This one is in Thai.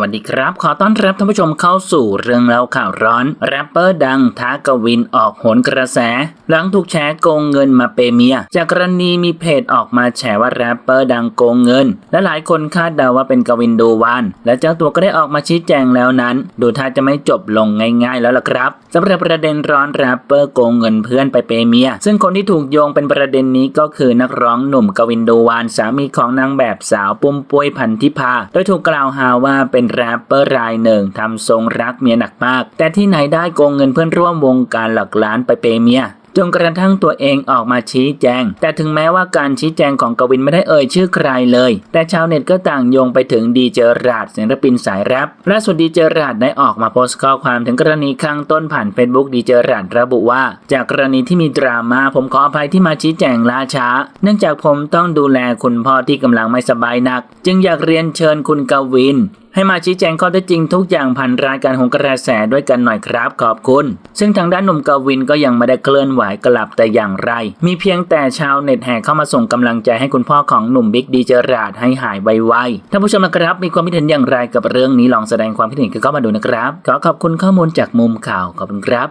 วัสดีครับ ขอต้อนรับท่านผู้ชมเข้าสู่เรื่องเล่าข่าวร้อน แรปเปอร์ดังท้ากวินออกโหนกระแส หลังถูกแฉโกงเงินมาเปย์เมีย จากกรณีมีเพจออกมาแฉว่าแรปเปอร์ดังโกงเงิน และหลายคนคาดเดาว่าเป็นกวินดูวาน และเจ้าตัวก็ได้ออกมาชี้แจงแล้วนั้น ดูท่าจะไม่จบลงง่ายๆแล้วล่ะครับสำหรับประเด็นร้อนแรปเปอร์โกงเงินเพื่อนไปเปย์เมีย ซึ่งคนที่ถูกโยงเป็นประเด็นนี้ก็คือนักร้องหนุ่มกวินดูวานสามีของนางแบบสาวปุ้มปุ้ยพันธิพาโดยถูกกล่าวหาว่าเป็นแรปเปอร์รายหนึ่งทำทรงรักเมียหนักมาก แต่ที่ไหนได้โกงเงินเพื่อนร่วมวงการหลักล้านไปเปเมียจนกระทั่งตัวเองออกมาชี้แจง แต่ถึงแม้ว่าการชี้แจงของกวินไม่ได้เอ่ยชื่อใครเลย แต่ชาวเน็ตก็ต่างโยงไปถึงดีเจอราดศิลปินสายแรปล่าสุดดีเจอราดได้ออกมาโพสต์ข้อความถึงกรณีข้างต้นผ่านเฟซบุ๊กดีเจอราดระบุว่า จากกรณีที่มีดราม่าผมขออภัยที่มาชี้แจงล่าช้า เนื่องจากผมต้องดูแลคุณพ่อที่กำลังไม่สบายหนัก จึงอยากเรียนเชิญคุณกวิน ให้มาชี้แจงข้อเท็จจริงทุกอย่างผ่านรายการของกระแสด้วยกันหน่อยครับขอบคุณ ซึ่งทางด้านหนุ่มกวินก็ยังไม่ได้เคลื่อนไหวกลับแต่อย่างไร มีเพียงแต่ชาวเน็ตแห่เข้ามาส่งกำลังใจให้คุณพ่อของหนุ่มบิ๊กดีเจอราดให้หายไวๆท่านผู้ชมนะครับ มีความคิดเห็นอย่างไรกับเรื่องนี้ลองแสดงความคิดเห็นกันเข้ามาดูนะครับ ขอขอบคุณข้อมูลจากมุมข่าวขอบคุณครับ